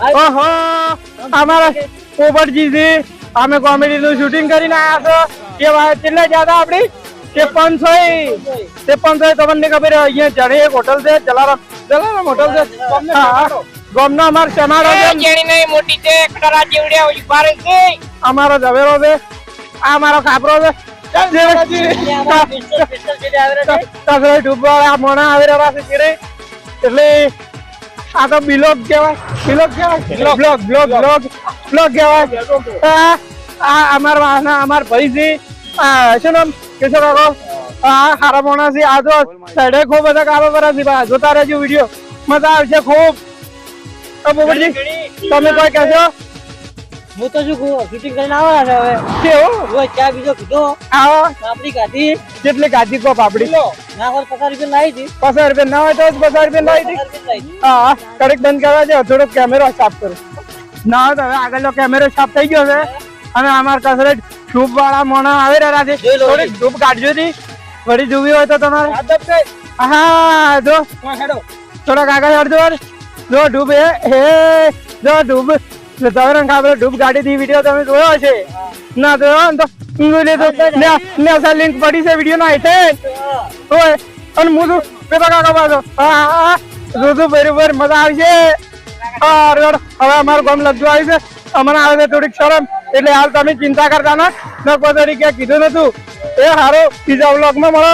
ઓહો અમારા પોપટજીથી અમે કોમેડી નું શૂટિંગ કરીને આવ્યા છો. કે વાત કેટલા જ્યાદા આપડી ત્રેપન સો ત્રેપન સો તમને ખબર અહીંયા જણે એક હોટલ છે જલારામ. જલારામ હોટલ છે. ગોમનો અમાર ચમાડો છે. જેણી નહીં મોટી છે કટરા જેવડ્યા ઊભા રહે છે. અમારો ઝવેરો છે. આ અમારો કાપરો છે. એટલે આ તો બિલોક કહેવાય. બિલોગ કહેવાય? બ્લોગ બ્લોગ બ્લોગ બ્લોગ કહેવાય. આ અમાર વાહના અમાર ભાઈ આ શું નામ? કાકો? આ ખારા મોણા છે. આ તો સાઈડે ખૂબ બધા કારોબાર છે. બા જોતા રહેજો વીડિયો. મજા આવશે ખૂબ. તમે કોઈ કહેશો? હું તો શું કહું શૂટિંગ કરીને આવવાના છે હવે. કેવો? રોજ ચા બીજો કીધો? આવો. આપણી ગાડી. કેટલી ગાજી કો પાપડી ના હોય પચાસ રૂપિયા લાવી હતી પચાસ રૂપિયા ના હોય તો પચાસ રૂપિયા લાવી હતી. હા કડક બંધ કરવા છે થોડો કેમેરો સાફ કરો. ના હોય તો હવે આગળનો કેમેરો સાફ થઈ ગયો છે. અને અમારા કસરે ધૂપ વાળા મોણા આવી રહ્યા છે. લો. થોડીક ધૂપ કાઢજો હતી વળી જોવી હોય તો તમારે. હા જો. થોડા આગળ હડજો જો ડૂબ હે હે. જો ડૂબ તવરણ ખાબર ડૂબ ગાડી થી વીડિયો તમે જોયો છે ના, તો ને લિંક પડી છે વીડિયો ના હેઠે ઓય, અને હું તું પેપા કાકા પાછો હા હા જોતું બરોબર મજા આવશે હા રેડ હવે અમારું ગામ લગતું આવ્યું છે. અમને આવે છે થોડીક શરમ. એટલે હાલ તમે ચિંતા કરતા ના. ન કોઈ તરીકે કીધું નતું. એ સારું બીજા બ્લોગમાં મળો.